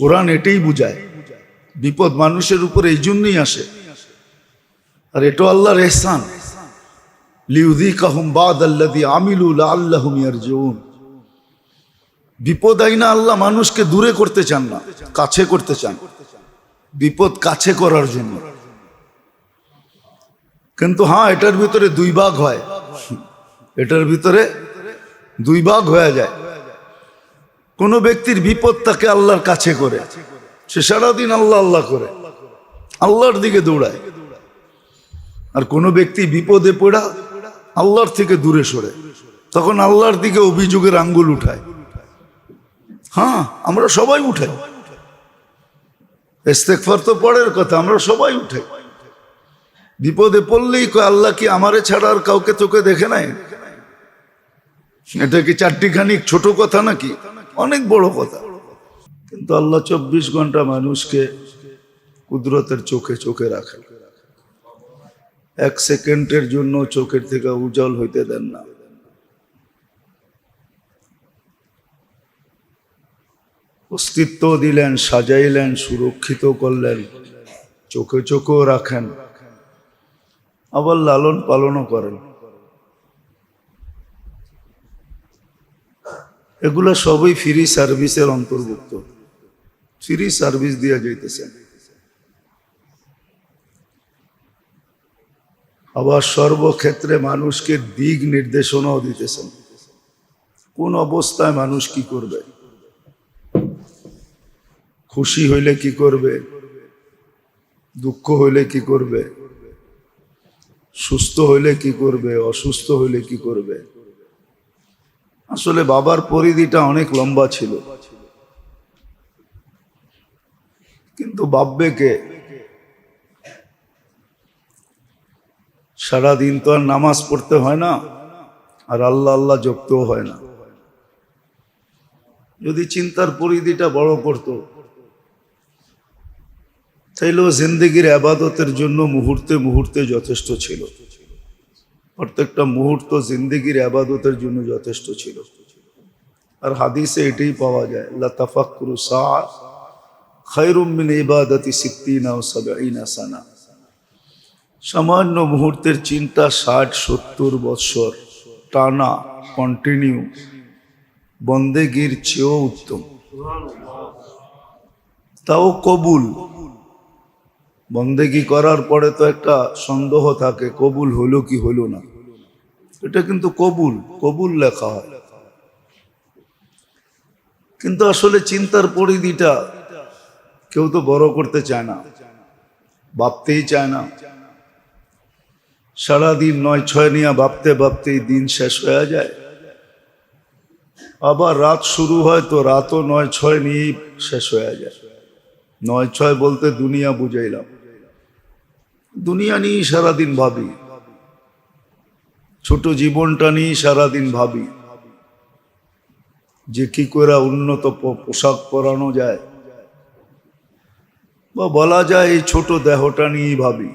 কোরআন এটাই বুঝায়, বিপদ মানুষের উপর এই জন্যই আসে। আর এটা আল্লাহর এহসান। লিউদি কাহুম বাদ আল্লাদি আমিলুল আল্লাহুম ইয়ারজুন বিপদ আইনা আল্লাহ মানুষকে দূরে করতে চান না, কাছে করতে চান। বিপদ কাছে করার জন্য। কিন্তু হ্যাঁ এটার ভিতরে দুই ভাগ হয়। এটার ভিতরে দুই ভাগ হয়ে যায়। কোনো ব্যক্তির বিপদ তাকে আল্লাহর কাছে করে। সে সারাদিন আল্লাহ আল্লাহ করে। আল্লাহর দিকে দৌড়ায়। আর কোনো ব্যক্তি বিপদে পড়া আল্লাহর থেকে দূরে সরে। তখন আল্লাহর দিকে অভিযোগের আঙ্গুল উঠায়। হ্যাঁ আমরা সবাই উঠাই। ইস্তেকফার তো পরের কথা, আমরা সবাই উঠাই। বিপদে পড়লেই আল্লাহ কি আমারে ছাড়া আর কাউকে তোকে দেখে নাই? এটা কি চারটি খানিক ছোট কথা নাকি? অনেক বড় কথা। কিন্তু আল্লাহ চব্বিশ ঘণ্টা মানুষকে কুদরতের চোখে চোখে রাখে এক সেকেন্ডের জন্য চোখের থেকে উজ্জ্বল হইতে দেন না। অস্তিত্ব দিলেন, সাজাইলেন, সুরক্ষিত করলেন, চোখে চোখেও রাখেন। আবার লালন পালনও করেন। এগুলো সবই ফ্রি সার্ভিসের অন্তর্ভুক্ত। ফ্রি সার্ভিস দিয়ে যাইতেছে। আবার সর্বক্ষেত্রে মানুষকে দিক নির্দেশনাও দিতেছেন। কোন অবস্থায় মানুষ কি করবে? খুশি হইলে কি করবে? দুঃখ হইলে কি করবে? সুস্থ হইলে কি করবে? অসুস্থ হইলে কি করবে? আসলে বাবার পরিধিটা অনেক লম্বা ছিল। কিন্তু ভাববে কে সারাদিন তো আর নামাজ পড়তে হয় না, আর আল্লাহ আল্লাহ জপতেও হয় না। যদি চিন্তার পরিধিটা বড় করতো, তাইলেও জিন্দগির আবাদতের জন্য মুহূর্তে মুহূর্তে যথেষ্ট ছিল। প্রত্যেকটা মুহূর্ত জিন্দগির আবাদতের জন্য যথেষ্ট ছিল। আর হাদিসে এটাই পাওয়া যায় লতাফাকরু সা খৈরুম মিন ইবাদতি সিদ্দিনা ও সানা। সামান্য মুহূর্তের চিন্তা ষাট, সত্তর বৎসর, টানা কন্টিনিউ বন্দেগীর চেয়েও উত্তম। তাও কবুল। বন্দেগি করার পরে তো একটা সন্দেহ থাকে, কবুল হলো কি হলো না। এটা কিন্তু কবুল কবুল লেখা হয়। কিন্তু আসলে চিন্তার পরিধিটা কেউ তো বড় করতে চায় না, ভাবতেই চায় না। সারাদিন নয় ছয় নিয়ে ভাবতে ভাবতেই দিন শেষ হয়ে যায়। আবার রাত শুরু হয় তো রাতও নয় ছয় নিয়েই শেষ হয়ে যায়। নয় ছয় বলতে দুনিয়া বুঝাইলাম। দুনিয়া নিয়েই সারাদিন ভাবি। ছোট জীবনটা নিয়েই সারাদিন ভাবি। যে কি করে উন্নত পোশাক পরানো যায়। বা বলা যায় এই ছোট দেহটা নিয়েই ভাবি।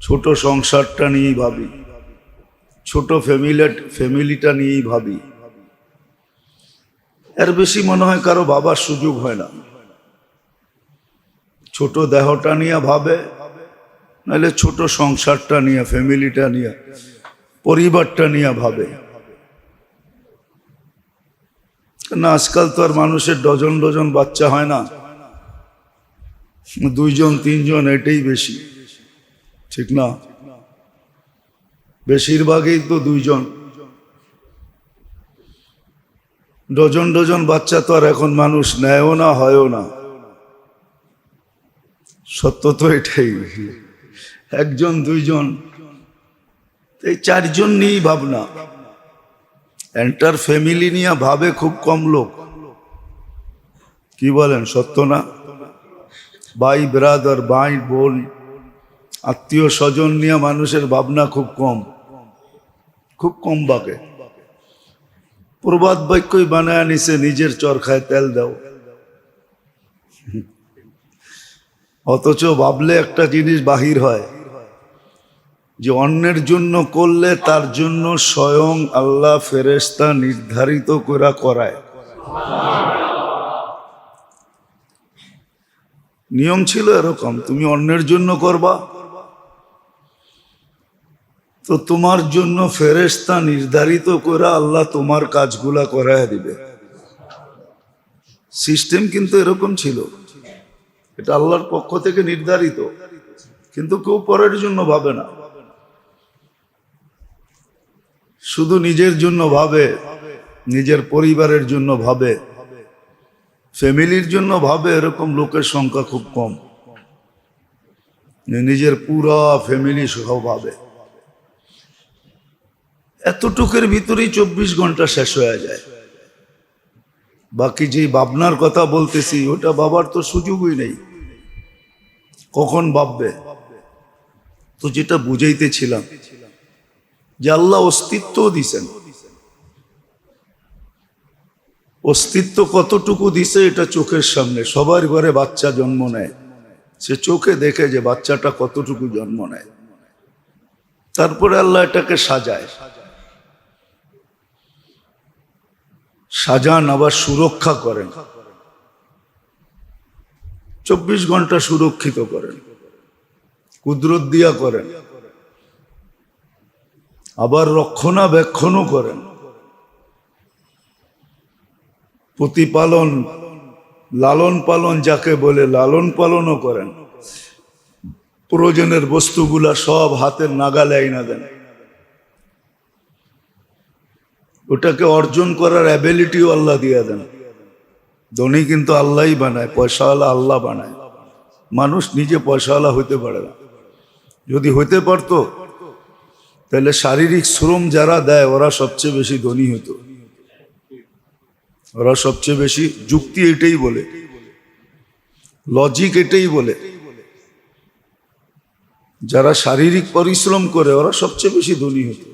ছোট সংসারটা নিয়েই ভাবি। ছোট ফ্যামিলি ফ্যামিলিটা নিয়েই ভাবি। এর বেশি মনে হয় কারও বাবার সুযোগ হয় না। ছোট দেহটা নিয়ে ভাবে নাহলে ছোট সংসারটা নিয়ে, ফ্যামিলিটা নিয়ে, পরিবারটা নিয়ে ভাবে। না, আজকাল তো আর মানুষের ডজন ডজন বাচ্চা হয় না। দুইজন, তিনজন, এটাই বেশি। ঠিক না? বেশিরভাগই তো দুইজন। ডজন ডজন বাচ্চা তো আর এখন মানুষ নেয়ও না, হয়ও না। সত্য তো এটাই। একজন, দুইজন। এই চারজন নিয়েই ভাবনা। এন্টার ফ্যামিলি নিয়ে ভাবে খুব কম লোক। কি বলেন, সত্য না? ভাই ব্রাদার ভাই, বোন, আত্মীয়, স্বজন নিয়ে মানুষের ভাবনা খুব কম। খুব কম বাকে প্রবাদ বাক্যই বানায় নিছে নিজের চরখায় তেল দাও। অথচ ভাবলে একটা জিনিস বাহির হয়। যে অন্যের জন্য করলে তার জন্য স্বয়ং আল্লাহ ফেরেস্তা নির্ধারিত করা করায়। নিয়ম ছিল এরকম, তুমি অন্যের জন্য করবা। তো তোমার জন্য ফেরেস্তা নির্ধারিত করে আল্লাহ তোমার কাজগুলা করায় দিবে। সিস্টেম কিন্তু এরকম ছিল। এটা আল্লাহর পক্ষ থেকে নির্ধারিত, কিন্তু কেউ পরের জন্য ভাবে না। শুধু নিজের জন্য ভাবে, নিজের পরিবারের জন্য ভাবে, ফ্যামিলির জন্য ভাবে, এরকম লোকের সংখ্যা খুব কম। নিজের পুরা ফ্যামিলি সহ ভাবে। এতটুকের ভিতরেই চব্বিশ ঘণ্টা শেষ হয়ে যায়। বাকি যে ভাবনার কথা বলতেছি, ওটা বাবার তো সুযোগই নেই। কখন ভাববে? তো যেটা বুঝাইতেছিলাম যে আল্লাহ অস্তিত্ব দিছেন। অস্তিত্ব কতটুকু দিছে এটা চোখের সামনে। সবার ঘরে বাচ্চা জন্ম নেয়। সে চোখে দেখে যে বাচ্চাটা কতটুকু জন্ম নেয়। তারপরে আল্লাহ এটাকে সাজায়। সাজান, আবার সুরক্ষা করেন। চব্বিশ ঘণ্টা সুরক্ষিত করেন। কুদরত দিয়া করেন। আবার রক্ষণাবেক্ষণও করেন। প্রতিপালন লালন পালন যাকে বলে লালন পালনও করেন। প্রয়োজনের বস্তুগুলা সব হাতের নাগালে আইনা দেন। ওটাকে অর্জন করার অ্যাবিলিটিও আল্লাহ দিয়ে দেন। ধনী কিন্তু আল্লাহই বানায়, পয়সাওয়ালা আল্লাহ বানায়। মানুষ নিজে পয়সাওয়ালা হইতে পারে না। যদি হইতে পারতো তাহলে শারীরিক শ্রম যারা দেয়, ওরা সবচেয়ে বেশি ধনী হতো। ওরা সবচেয়ে বেশি, যুক্তি এটাই বলে। লজিক এটাই বলে। যারা শারীরিক পরিশ্রম করে, ওরা সবচেয়ে বেশি ধনী হতো।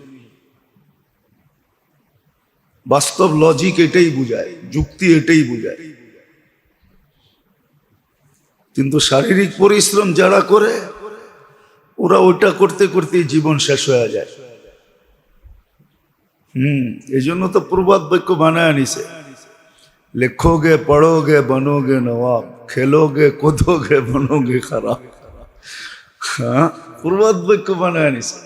বাস্তব লজিক এটাই বুঝায়, যুক্তি এটাই বুঝায়। কিন্তু শারীরিক পরিশ্রম যারা করে ওরা ওইটা করতে করতে জীবন শেষ হয়ে যায়। হুম এই জন্য তো প্রবাদ বাক্য বানায় নিছে। লেখোগে, পড়োগে, বনোগে নবাব, খেলোগে, কোদোগে, বনোগে খারাপ। হ্যাঁ প্রবাদ বাক্য বানায় নিছে।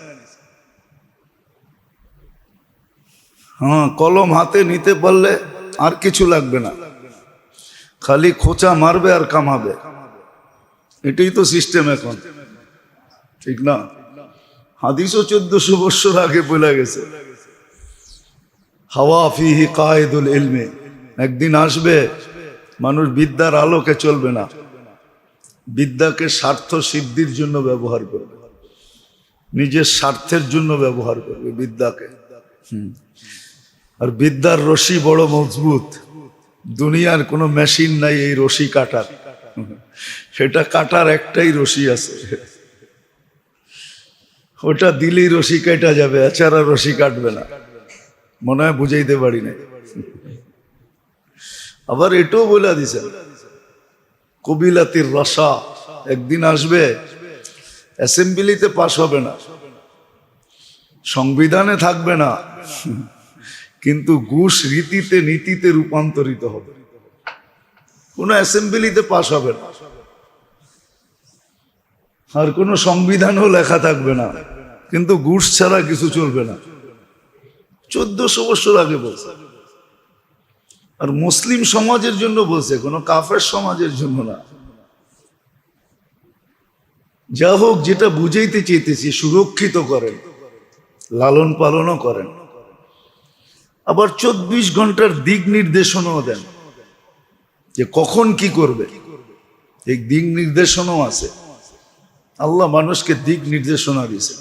হ্যাঁ কলম হাতে নিতে পারলে আর কিছু লাগবে না। খালি খোঁচা মারবে আর কামাবে। এটাই তো সিস্টেম এখন। ঠিক না? হাদিসও চোদ্দশো বৎসর আগে বলে গেছে। হাওয়া ফিহি কায়েদুল ইলমে। একদিন আসবে, মানুষ বিদ্যার আলোকে চলবে না। বিদ্যাকে স্বার্থ সিদ্ধির জন্য ব্যবহার করবে। নিজের স্বার্থের জন্য ব্যবহার করবে বিদ্যাকে। আর বিদ্যার রশি বড় মজবুত। দুনিয়ার কোনো মেশিন নাই এই রশি কাটার। সেটা কাটার একটাই রশি আছে। ওটা দিলেই রশি কেটা যাবে, এছাড়া রশি কাটবে না। মনে হয় বুঝাইতে পারি না আবার এটাও বলে দিছে, কবিলাতির রসা, একদিন আসবে, অ্যাসেম্বলিতে পাশ হবে না, সংবিধানে থাকবে না, কিন্তু ঘুষ রীতিতে নীতিতে রূপান্তরিত হবে। কোনো অ্যাসেম্বলিতে পাশ হবে না। আর কোনো সংবিধানও লেখা থাকবে না। কিন্তু ঘুষ ছাড়া কিছু চলবে না। চোদ্দশো বছর আগে বলছে। আর মুসলিম সমাজের জন্য বলছে, কোনো কাফের সমাজের জন্য না। যা হোক, যেটা বুঝাইতে চেয়েতেছি সুরক্ষিত করেন, লালন পালনও করেন। আবার চব্বিশ ঘণ্টার দিক নির্দেশনাও দেন, যে কখন কি করবে। এই দিক নির্দেশনাও আছে। আল্লাহ মানুষকে দিক নির্দেশনা দিয়েছে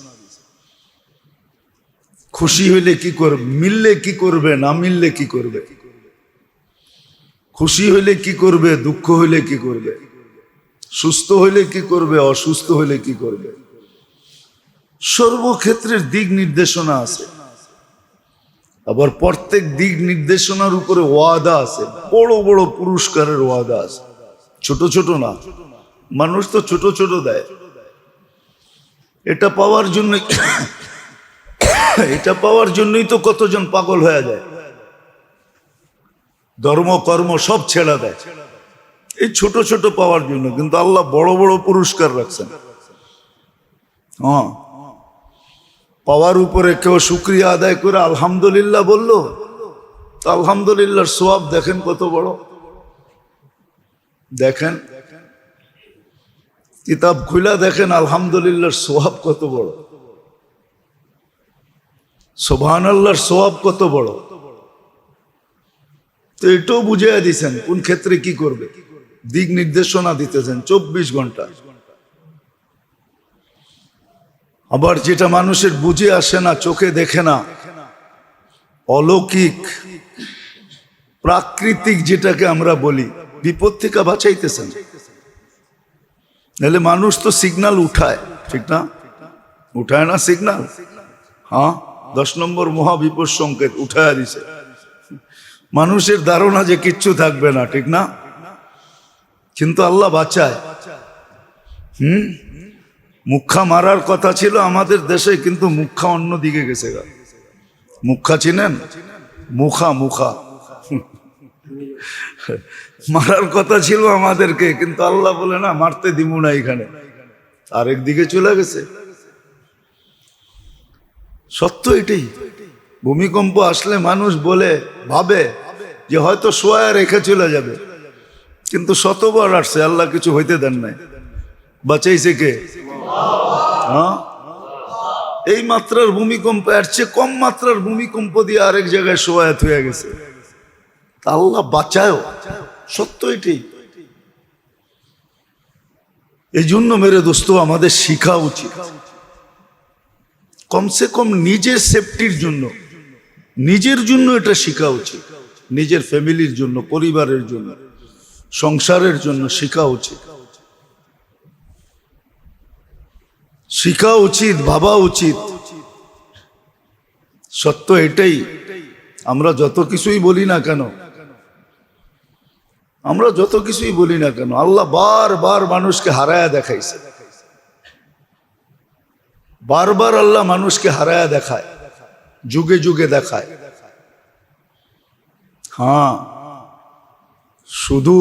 খুশি হইলে কি করবে? মিললে কি করবে? না মিললে কি করবে? খুশি হইলে কি করবে? দুঃখ হইলে কি করবে? সুস্থ হইলে কি করবে? অসুস্থ হইলে কি করবে? সর্বক্ষেত্রের দিক নির্দেশনা আছে। আবার প্রত্যেক দিক নির্দেশনার উপরে ওয়াদা আছে। বড় বড় পুরস্কারের ওয়াদা আছে। ছোট ছোট না। মানুষ তো ছোট ছোট দেয়। এটা পাওয়ার জন্য এটা পাওয়ার জন্যই তো কতজন পাগল হয়ে যায়। ধর্ম, কর্ম সব ছেড়ে দেয়। এই ছোট ছোট পাওয়ার জন্য কিন্তু আল্লাহ বড় বড় পুরস্কার রাখছেন। হ্যাঁ। পাওয়ার উপরে কেউ শুক্রিয়া আদায় করে আলহামদুলিল্লাহ বলল, তো আলহামদুলিল্লাহর সোয়াব দেখেন কত বড়। দেখেন। কিতাব খুলা দেখেন আলহামদুলিল্লাহর সোয়াব কত বড়। সোভান আল্লাহর সোয়াব কত বড়? তো এটাও বুঝিয়ে দিছেন কোন ক্ষেত্রে কি করবে। দিক নির্দেশনা দিতেছেন চব্বিশ ঘণ্টা। আবার যেটা মানুষের বুঝে আসে না, চোখে দেখে না, অলৌকিক, প্রাকৃতিক যেটাকে আমরা বলি, বিপদ থেকে বাঁচাইতেছেন। নাহলে মানুষ তো সিগনাল উঠায়, ঠিক না? উঠায় না সিগনাল হ্যাঁ? দশ নম্বর মহাবিপদ সংকেত উঠায় দিছে। মানুষের ধারণা যে কিচ্ছু থাকবে না, ঠিক না? কিন্তু আল্লাহ বাঁচায়। হুম? মুখা মারার কথা ছিল আমাদের দেশে, কিন্তু মুখা অন্য দিকে গেছে গা। মুখা চিনেন? মুখা মুখা। মারার কথা ছিল আমাদেরকে, কিন্তু আল্লাহ বলে, না, মারতে দিব না এখানে। আরেক দিকে চলে গেছে। সত্য এটাই। ভূমিকম্প আসলে মানুষ বলে, ভাবে যে হয়তো সোয়া রেখে চলে যাবে। কিন্তু শতবার আসছে, আল্লাহ কিছু হইতে দেন নাই। বাঁচাইছে কে? হ্যাঁ? এই মাত্রার ভূমিকম্প, এর চেয়ে কম মাত্রার ভূমিকম্প দিয়ে আরেক জায়গায় সোয়াত হয়ে গেছে। তা আল্লাহ বাঁচায়ও। সত্য এটি এই জন্য মেরে দোস্ত, আমাদের শিখা উচিত। কমসে কম নিজের সেফটির জন্য। নিজের জন্য এটা শেখা উচিত। নিজের ফ্যামিলির জন্য, পরিবারের জন্য, সংসারের জন্য শেখা উচিত। শিখা উচিত, ভাবা উচিত। সত্য এটাই। আমরা যত কিছুই বলি না কেন, আমরা যত কিছুই বলি না কেন, আল্লাহ বারবার মানুষকে হারায়া দেখাইছে। বারবার আল্লাহ মানুষকে হারায়া দেখায়, যুগে যুগে দেখায়। হ্যাঁ শুধু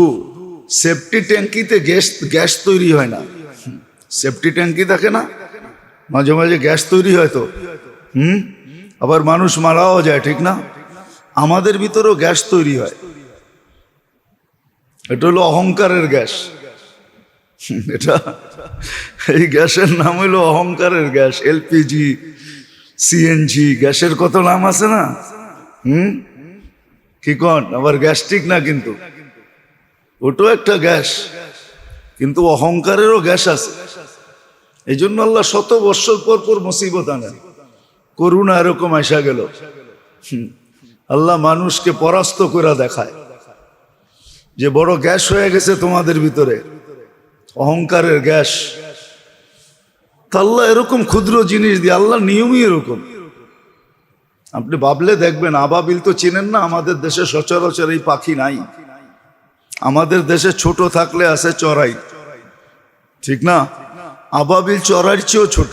সেফটি ট্যাঙ্কিতে গ্যাস গ্যাস তৈরি হয় না। সেফটি ট্যাঙ্কি থাকে না, মাঝে মাঝে গ্যাস তৈরি হয় তো। হুম? আবার মানুষ মারাও যায়, ঠিক না? আমাদের ভিতরেও গ্যাস তৈরি হয়। এটা হলো অহংকারের গ্যাস। এটা, এই গ্যাসের নাম হলো অহংকারের গ্যাস, এলপিজি, সিএনজি, গ্যাসের কত নাম আছে না? হুম? কি কন? আবার গ্যাস্ট্রিক না কিন্তু? ওটাও একটা গ্যাস, কিন্তু অহংকারেরও গ্যাস আছে। এই জন্য আল্লাহ শত বৎসর পর পর মুসিবত আনেন। করুণা এরকম আসা গেল। আল্লাহ মানুষকে পরাস্ত করে দেখায়। যে বড় গ্যাস হয়ে গেছে তোমাদের ভিতরে। অহংকারের গ্যাস। আল্লাহ এরকম ক্ষুদ্র জিনিস দিয়ে, আল্লাহ নিয়মই এরকম। আপনি ভাবলে দেখবেন, আবাবিল তো চিনেন না, আমাদের দেশে সচরাচর এই পাখি নাই। আমাদের দেশে ছোট থাকলে আছে চড়াই। ঠিক না? আবাবিল চড়াইর চেয়েও ছোট।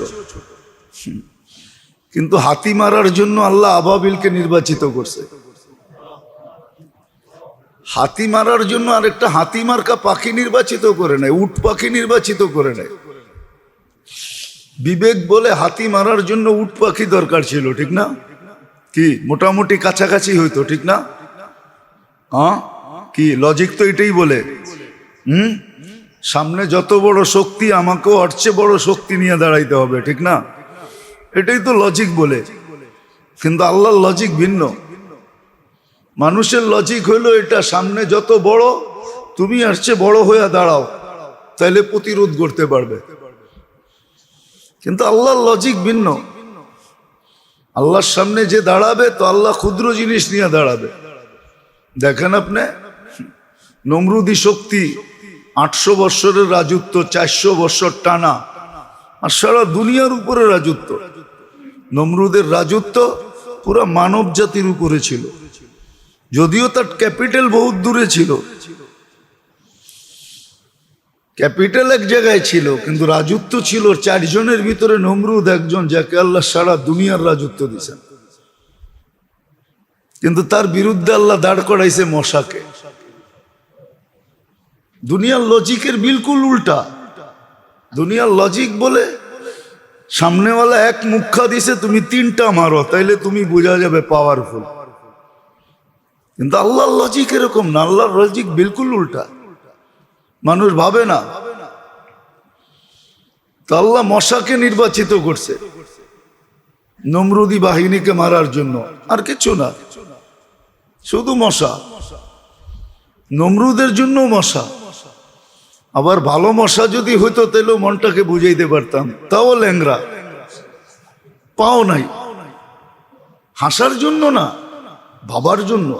কিন্তু হাতি মারার জন্য আল্লাহ আবাবিলকে নির্বাচিত করছে। হাতি মারার জন্য আরেকটা হাতি মার্কা পাখি নির্বাচিত করে নেয়, উট পাখি নির্বাচিত করে নেয়। বিবেক বলে হাতি মারার জন্য উট পাখি দরকার ছিল, ঠিক না? কি, মোটামুটি কাছাকাছি হইতো, ঠিক না? হ্যাঁ? কি লজিক তো এটাই বলে। হুম? সামনে যত বড় শক্তি, আমাকেও ওর চেয়ে বড় শক্তি নিয়ে দাঁড়াইতে হবে, ঠিক না? এটাই তো লজিক বলে। কিন্তু আল্লাহর লজিক ভিন্ন। মানুষের লজিক হইল এটা, সামনে যত বড়, তুমি আসছে বড় হয়ে দাঁড়াও, তাইলে প্রতিরোধ করতে পারবে। কিন্তু আল্লাহর লজিক ভিন্ন। আল্লাহর সামনে যে দাঁড়াবে, তো আল্লাহ ক্ষুদ্র জিনিস নিয়ে দাঁড়াবে। দেখেন আপনি, নমরুদি শক্তি আটশো বৎসরের রাজত্ব, চারশো বৎসর টানা, আর সারা দুনিয়ার উপরে রাজত্ব। নমরুদের রাজত্ব পুরা মানব জাতির উপরে ছিল। যদিও তার ক্যাপিটাল বহুত দূরে ছিল। ক্যাপিটাল এক জায়গায় ছিল, কিন্তু রাজত্ব ছিল চারজনের ভিতরে নমরুদ একজন, যাকে আল্লাহ সারা দুনিয়ার রাজত্ব দিয়েছেন। কিন্তু তার বিরুদ্ধে আল্লাহ দাঁড় করাইছে মশাকে। দুনিয়ার লজিকের বিলকুল উল্টা। দুনিয়ার লজিক বলে, সামনেওয়ালা এক মুখা দিছে, তুমি তিনটা মারো, তাইলে তুমি বোঝা যাবে পাওয়ারফুল কিন্তু আল্লাহর লজিক এরকম না, আল্লাহর লজিক বিলকুল উল্টা। মানুষ ভাবে না। তো আল্লাহ মশাকে নির্বাচিত করছে, নমরুদি বাহিনীকে মারার জন্য। আর কিছু না, শুধু মশা। নমরুদের জন্য মশা। আবার ভালো মশা যদি হইতো, তাহলেও মনটাকে বুঝাইতে পারতাম। তাও ল্যাংরা পাও নাই। হাসার জন্য না, ভাবার জন্য।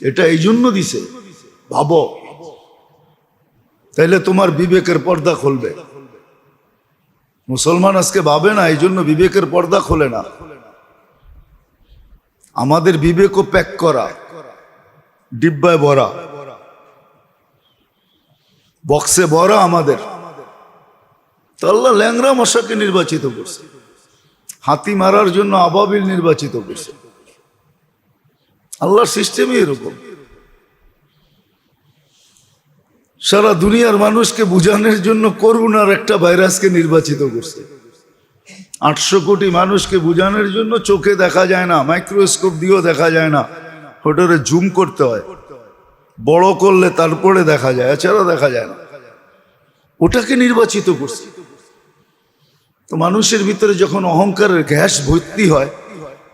এটা এই জন্য দিছে। ভাবো। তাইলে তোমার বিবেকের পর্দা খুলবে। মুসলমান আজকে ভাবে না, এই জন্য বিবেকের পর্দা খোলে না। আমাদের বিবেকও প্যাক করা। ডিব্বায় ভরা। বক্সে ভরা আমাদের। তো আল্লাহ ল্যাংরা মশাকে নির্বাচিত করছে। হাতি মারার জন্য আবাবিল নির্বাচিত করছে। আল্লাহর সিস্টেমই এরকম। সারা দুনিয়ার মানুষকে বুঝানোর জন্য করুণার একটা ভাইরাসকে নির্বাচিত করছে। আটশো কোটি মানুষকে বুঝানোর জন্য চোখে দেখা যায় না, মাইক্রোস্কোপ দিয়েও দেখা যায় না, হোটেলে জুম করতে হয়। বড় করলে তারপরে দেখা যায় এছাড়া দেখা যায় না। ওটাকে নির্বাচিত করছে। তো মানুষের ভিতরে যখন অহংকারের গ্যাস ভর্তি হয়,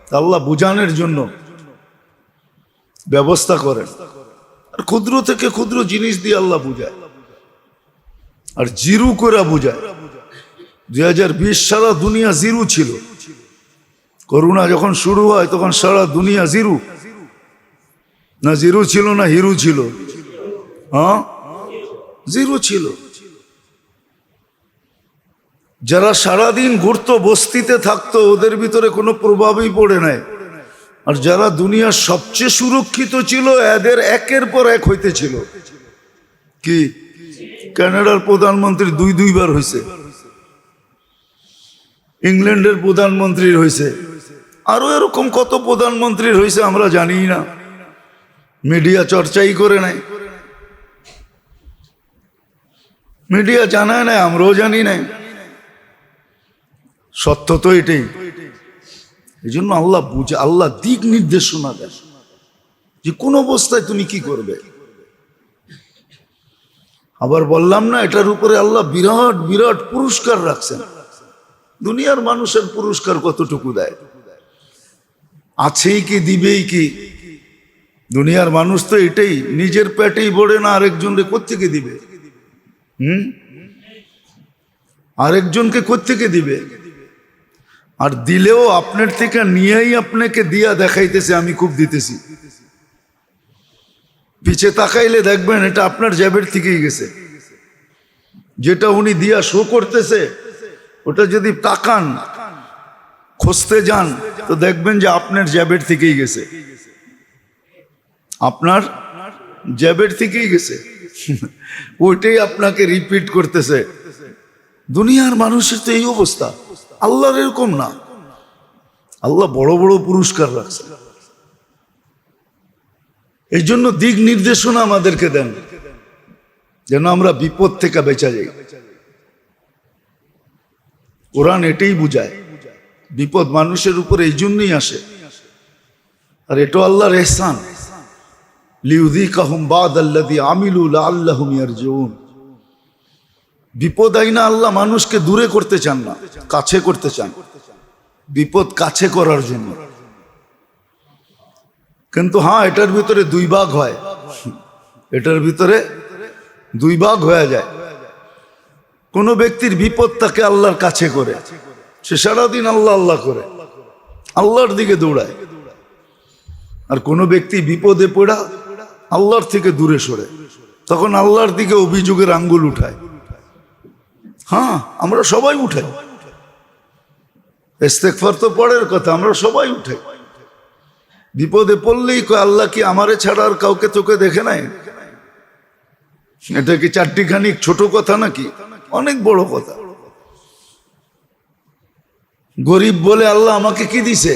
তা আল্লাহ বুঝানোর জন্য ব্যবস্থা করেন। আর ক্ষুদ্র থেকে ক্ষুদ্র জিনিস দিয়ে আল্লাহ বুঝায়। আর জিরু করে বুঝায়। দুই হাজার বিশ সারা দুনিয়া জিরু ছিল। করোনা যখন শুরু হয়, তখন সারা দুনিয়া জিরু। না জিরু ছিল না হিরু ছিল। হ্যাঁ? জিরু ছিল। যারা সারাদিন ঘুরতো, বস্তিতে থাকতো, ওদের ভিতরে কোনো প্রভাবই পড়ে নাই। আর যারা দুনিয়ার সবচেয়ে সুরক্ষিত ছিল, এদের একের পর এক হইতেছিল। কি? কানাডার প্রধানমন্ত্রী দুই দুইবার হয়েছে ইংল্যান্ডের প্রধানমন্ত্রীর হয়েছে আরও এরকম কত প্রধানমন্ত্রীর হয়েছে আমরা জানি না। মিডিয়া চর্চাই করে নাই। মিডিয়া জানায় না আমরাও জানি নাই। সত্য তো এটাই। এই জন্য আল্লাহ বুঝে, আল্লাহ দিক নির্দেশনা দেন। যে কোন অবস্থায় তুমি কি করবে? আবার বললাম না, এটার উপরে আল্লাহ বিরাট বিরাট পুরস্কার রাখছেন। দুনিয়ার মানুষের পুরস্কার কতটুকু দেয়? আছেই কি, দিবেই কি? দুনিয়ার মানুষ তো এটাই, নিজের পেটেই বড়ে না আরেকজনকে কোত্থেকে দিবে? হুম? আরেকজনকে কোত্থেকে দিবে? আর দিলেও আপনার থেকে নিয়েই আপনাকে দিয়া দেখাইতেছে, আমি খুব দিতেছি। পিছে তাকাইলে দেখবেন এটা আপনার জ্যাবের থেকেই গেছে। যেটা উনি দিয়া শো করতেছে, ওটা যদি তাকান, খুঁজতে যান, তো দেখবেন যে আপনার জ্যাবের থেকেই গেছে। আপনার জ্যাবের থেকেই গেছে। ওইটাই আপনাকে রিপিট করতেছে। দুনিয়ার মানুষের তো এই অবস্থা। আল্লাহর এরকম না। আল্লাহ বড় বড় পুরস্কার রাখছে। এই জন্য দিক নির্দেশনা আমাদেরকে দেন, যেন আমরা বিপদ থেকে বেঁচে যাই। কোরআন এটাই বুঝায়, বিপদ মানুষের উপর এই জন্যই আসে। আর এটাও আল্লাহর এহসান। লিউদি কাহুম বাদ আল্লাদি আমিলুল আল্লাহুম ইয়ারজুন বিপদ আইনা আল্লাহ মানুষকে দূরে করতে চান না, কাছে করতে চান। বিপদ কাছে করার জন্য। কিন্তু হ্যাঁ এটার ভিতরে দুই ভাগ হয়। এটার ভিতরে দুই ভাগ হয়ে যায়। কোনো ব্যক্তির বিপদ তাকে আল্লাহর কাছে করে। সে সারাদিন আল্লাহ আল্লাহ করে। আল্লাহর দিকে দৌড়ায়। আর কোনো ব্যক্তি বিপদে পড়া আল্লাহর থেকে দূরে সরে। তখন আল্লাহর দিকে অভিযোগের আঙ্গুল উঠায়। হ্যাঁ আমরা সবাই উঠাই ইস্তেকফার তো পরের কথা, আমরা সবাই উঠাই বিপদে পড়লেই আল্লাহ কি আমারে ছাড়া আর কাউকে তোকে দেখে নাই? এটা কি চারটি খানিক ছোট কথা নাকি? অনেক বড় কথা। গরিব বলে আল্লাহ আমাকে কি দিছে?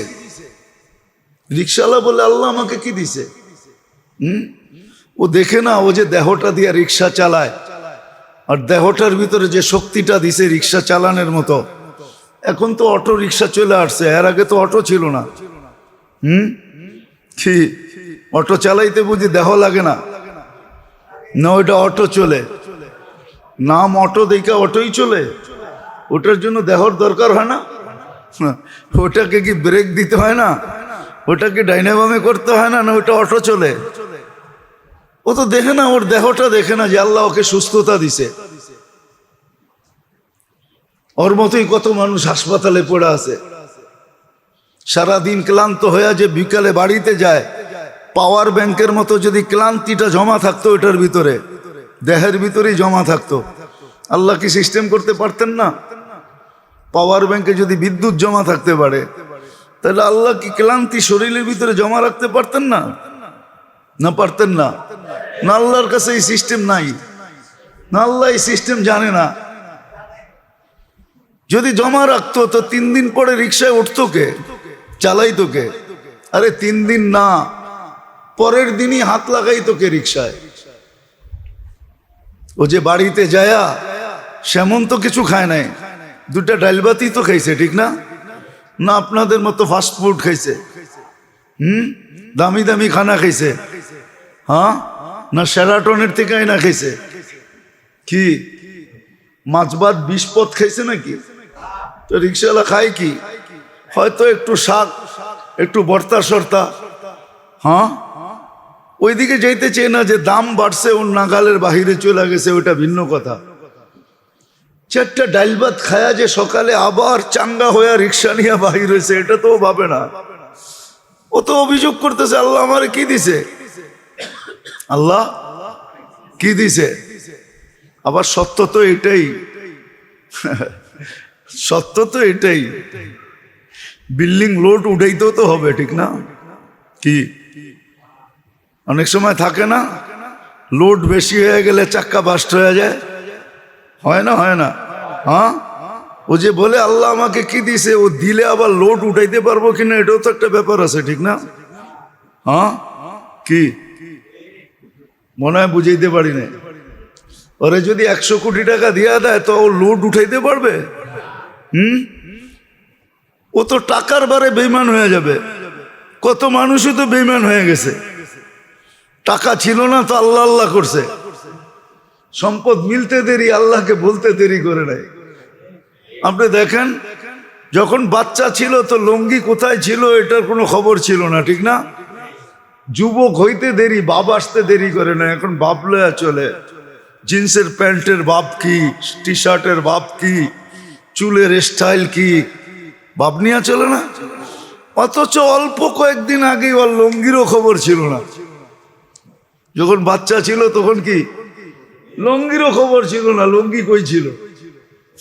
রিক্সাওয়ালা বলে আল্লাহ আমাকে কি দিছে? হুম? ও দেখে না, ও যে দেহটা দিয়ে রিক্সা চালায়। আর দেহটার ভিতরে যে শক্তিটা দিছে রিক্সা চালানোর মতো, এখন তো অটো রিক্সা চলে আসছে, এর আগে তো অটো ছিল না। হুম? কি অটো চালাইতে বুঝি দেহ লাগে না। না, ওইটা অটো চলে। নাম অটো দেখে অটোই চলে। ওটার জন্য দেহর দরকার হয় না? ওটাকে কি ব্রেক দিতে হয় না? ওটাকে ডাইনাবামে করতে হয় না? না ওটা অটো চলে। ও তো দেখে না, ওর দেহটা দেখে না যে আল্লাহ ওকে সুস্থতা দিছে। ওর মতোই কত মানুষ হাসপাতালে পড়ে আছে। সারাদিন ক্লান্ত হয়ে যে বিকালে বাড়িতে যায়, পাওয়ার ব্যাংকের মতো যদি ক্লান্তিটা জমা থাকতো ওটার ভিতরে, দেহের ভিতরেই জমা থাকতো। আল্লাহ কি সিস্টেম করতে পারতেন না? পাওয়ার ব্যাংকে যদি বিদ্যুৎ জমা থাকতে পারে, তাহলে আল্লাহ কি ক্লান্তি শরীরের ভিতরে জমা রাখতে পারতেন না? না পারতেন না। না আল্লাহর কাছে এই সিস্টেম নাই। না আল্লাহ এই সিস্টেম জানে না। যদি জমা রাখতো তো তিন দিন পরে রিক্সায় উঠতো কে? চালাইতো কে? আরে তিন দিন না। পরের দিনই হাত লাগাইতো কে রিক্সায় ও যে বাড়িতে যায়া, সেমন তো কিছু খায় নাই। দুটা ডালবাতি তো খাইছে, ঠিক না? না আপনাদের মতো ফাস্টফুড খাইছে। হুম? দামি দামি খানা খাইছে। হ্যাঁ না সেরাটনের থেকে না খাইছে। কি? মাছ ভাত বিষ পথ খাইছে নাকি? তো রিক্সাওয়ালা খায় কি? হয়তো একটু শাক, একটু বর্তা সর্তা হ্যাঁ ওইদিকে যাইতে চেয়ে না যে দাম বাড়ছে, ওর নাগালের বাহিরে চলে গেছে ওটা ভিন্ন কথা। চারটা ডাইল ভাত খায়া যে সকালে আবার চাঙ্গা হয়ে রিক্সা নিয়ে বাহির হয়েছে, এটা তো ভাবে না। ও তো অভিযোগ করতেছে, আল্লাহ আমারে কি দিছে? আল্লাহ কি দিছে? আবার সত্য তো এটাই। সত্য তো এটাই। বিল্ডিং লোড উঠাইতেও তো হবে, ঠিক না? কি? অনেক সময় থাকে না, লোড বেশি হয়ে গেলে চাক্কা বাস্ট হয়ে যায়। হয় না হয় না? হ্যাঁ? ও যে বলে, আল্লাহ আমাকে কি দিছে ও দিলে আবার লোড উঠাইতে পারব কিনা? এটাও তো একটা ব্যাপার আছে, ঠিক না? হ্যাঁ? কি? মনে হয় বুঝাইতে পারি না ওরে যদি একশো কোটি টাকা দিয়া দেয়, তো ও লোড উঠাইতে পারবে? হুম? ও তো টাকার বারে বেইমান হয়ে যাবে। কত মানুষই তো বেইমান হয়ে গেছে। টাকা ছিল না, তো আল্লাহ আল্লাহ করছে। সম্পদ মিলতে দেরি, আল্লাহকে বলতে দেরি করে নাই। আপনি দেখেন, যখন বাচ্চা ছিল তো লঙ্গি কোথায় ছিল এটার কোনো খবর ছিল না, ঠিক না? যুবক হইতে দেরি, বাপ আসতে দেরি করে না, এখন বাপ লয়া চলে। জিন্সের প্যান্টের বাপ কি টি শার্টের বাপ কি, চুলের স্টাইল কি, বাপ নিয়ে চলে না? অথচ অল্প কয়েকদিন আগেই ওর লঙ্গিরও খবর ছিল না। যখন বাচ্চা ছিল তখন কি? লঙ্গিরও খবর ছিল না, লঙ্গি কই ছিল?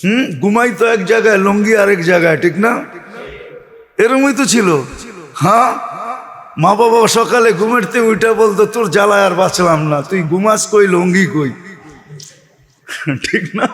হুম? ঘুমাই তো এক জায়গায়, লঙ্গি আরেক জায়গায়, ঠিক না? এরমই তো ছিল। হ্যাঁ? মা বাবা সকালে ঘুমেরতে উঠে বলতো, তোর জ্বালায় আর বাঁচলাম না, তুই ঘুমাস কই, লঙ্গি কই? ঠিক না?